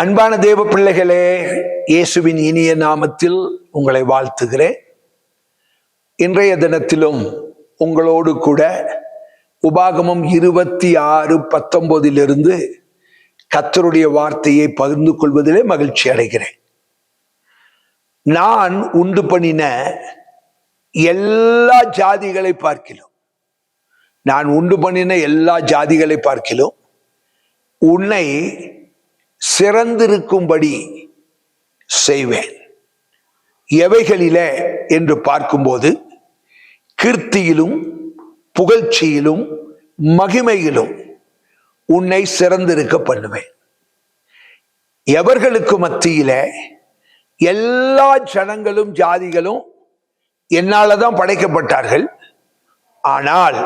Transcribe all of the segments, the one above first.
அன்பான தேவ பிள்ளைகளே இயேசுவின் இனிய நாமத்தில் உங்களை வாழ்த்துகிறேன். இன்றைய தினத்திலும் உங்களோடு கூட உபாகமம் இருபத்தி ஆறு பத்தொன்பதிலிருந்து கத்தருடைய வார்த்தையை பகிர்ந்து கொள்வதிலே மகிழ்ச்சி அடைகிறேன். நான் உண்டு பண்ணின எல்லா ஜாதிகளை பார்க்கிலும் நான் உண்டு பண்ணின எல்லா ஜாதிகளை பார்க்கிலும் உன்னை சிறந்திருக்கும்படி செய்வேன். எவைகளில என்று பார்க்கும்போது கீர்த்தியிலும் புகழ்ச்சியிலும் மகிமையிலும் உன்னை சிறந்திருக்க பண்ணுவேன். எவர்களுக்கு மத்தியில எல்லா ஜனங்களும் ஜாதிகளும் என்னால தான் படைக்கப்பட்டார்கள். ஆனால்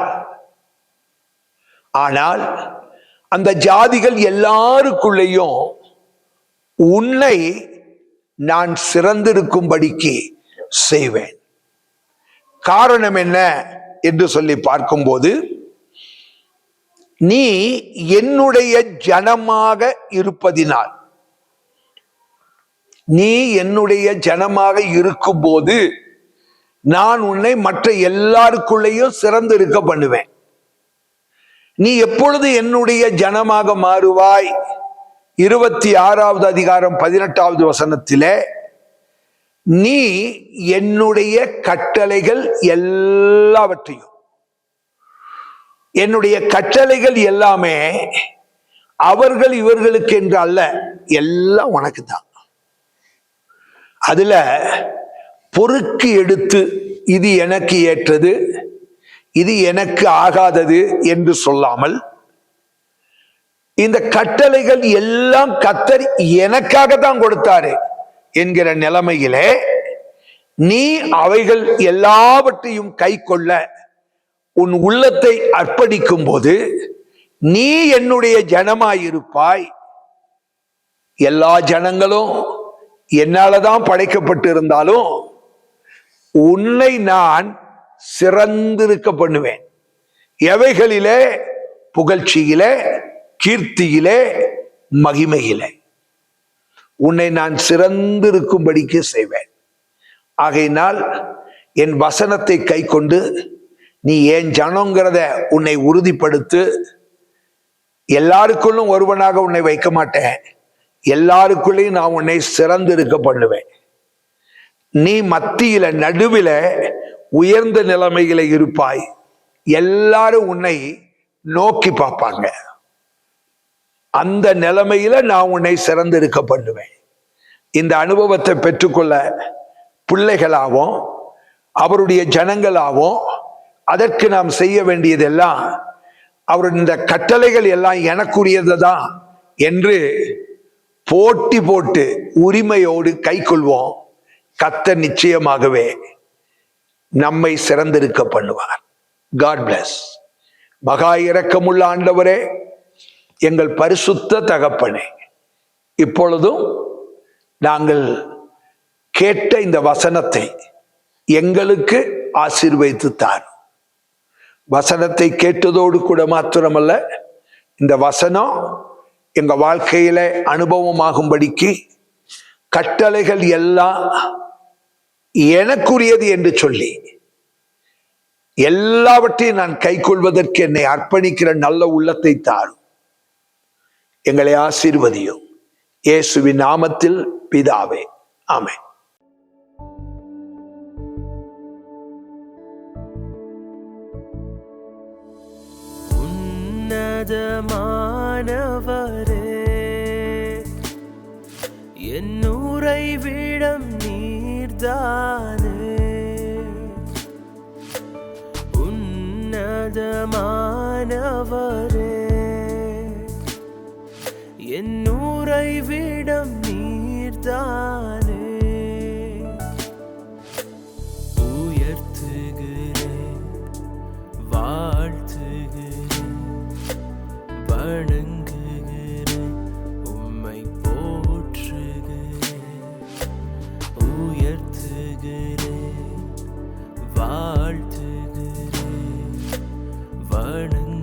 ஆனால் அந்த ஜாதிகள் எல்லாருக்குள்ளேயும் உன்னை நான் சிறந்திருக்கும்படிக்கு செய்வேன். காரணம் என்ன என்று சொல்லி பார்க்கும்போது நீ என்னுடைய ஜனமாக இருப்பதினால் நீ என்னுடைய ஜனமாக இருக்கும்போது நான் உன்னை மற்ற எல்லாருக்குள்ளேயும் சிறந்திருக்க பண்ணுவேன். நீ எப்பொழுது என்னுடைய ஜனமாக மாறுவாய்? இருபத்தி ஆறாவது அதிகாரம் பதினெட்டாவது வசனத்திலே நீ என்னுடைய கட்டளைகள் எல்லாவற்றையும் என்னுடைய கட்டளைகள் எல்லாமே அவர்கள் இவர்களுக்கு என்று அல்ல எல்லாம் உனக்கு தான். அதுல பொறுக்கு எடுத்து இது எனக்கு ஏற்றது. இது எனக்கு ஆகாதது என்று சொல்லாமல் இந்த கட்டளைகள் எல்லாம் கத்தர் எனக்காக தான் கொடுத்தாரு என்கிற நிலைமையிலே நீ அவைகள் எல்லாவற்றையும் கை கொள்ள உன் உள்ளத்தை அர்ப்பணிக்கும் போது நீ என்னுடைய ஜனமாயிருப்பாய். எல்லா ஜனங்களும் என்னாலதான் படைக்கப்பட்டு இருந்தாலும் உன்னை நான் சிறந்திருக்க பண்ணுவேன். எவைகளிலே? புகழ்ச்சியிலே கீர்த்தியிலே மகிமையிலே. உன்னை நான் சிறந்திருக்கும்படிக்கு செய்வேன். ஆகையினால் என் வசனத்தை கை கொண்டு நீ ஏன் ஜனங்கிறத உன்னை உறுதிப்படுத்து எல்லாருக்குள்ளும் ஒருவனாக உன்னை வைக்க மாட்டேன். எல்லாருக்குள்ளேயும் நான் உன்னை சிறந்திருக்க பண்ணுவேன். நீ மத்தியில நடுவில் உயர்ந்த நிலைமையில இருப்பாய். எல்லாரும் உன்னை நோக்கி பார்ப்பாங்க. அந்த நிலைமையில நான் உன்னை சிறந்திருக்க பண்ணுவேன். இந்த அனுபவத்தை பெற்றுக்கொள்ள பிள்ளைகளாகவும் அவருடைய ஜனங்களாகவும் அதற்கு நாம் செய்ய வேண்டியதெல்லாம் அவர் இந்த கட்டளைகள் எல்லாம் எனக்குரியது தான் என்று போட்டி போட்டு உரிமையோடு கை கொள்வோம். கத்த நிச்சயமாகவே நம்மை சிறந்திருக்க பண்ணுவார். காட் பிளஸ் மகா இரக்கமுள்ள ஆண்டவரே எங்கள் பரிசுத்த தகப்பனே இப்பொழுதும் நாங்கள் கேட்ட இந்த வசனத்தை எங்களுக்கு ஆசீர்வைத்து தார் வசனத்தை கேட்டதோடு கூட மாத்திரமல்ல இந்த வசனம் எங்க வாழ்க்கையில அனுபவமாகும்படிக்கு கட்டளைகள் எல்லாம் எனக்குரியது என்று சொல்லி எல்லாவற்றையும் நான் கை கொள்வதற்கு என்னை அர்ப்பணிக்கிற நல்ல உள்ளத்தை தாரும். எங்களை ஆசீர்வதியும். இயேசுவின் நாமத்தில் பிதாவே. ஆமே உன்னதமானவரே என் விடம் நீர்தானே உன்னதமானவரே என் நூறை விடம் நீர்தான் வானங்கள்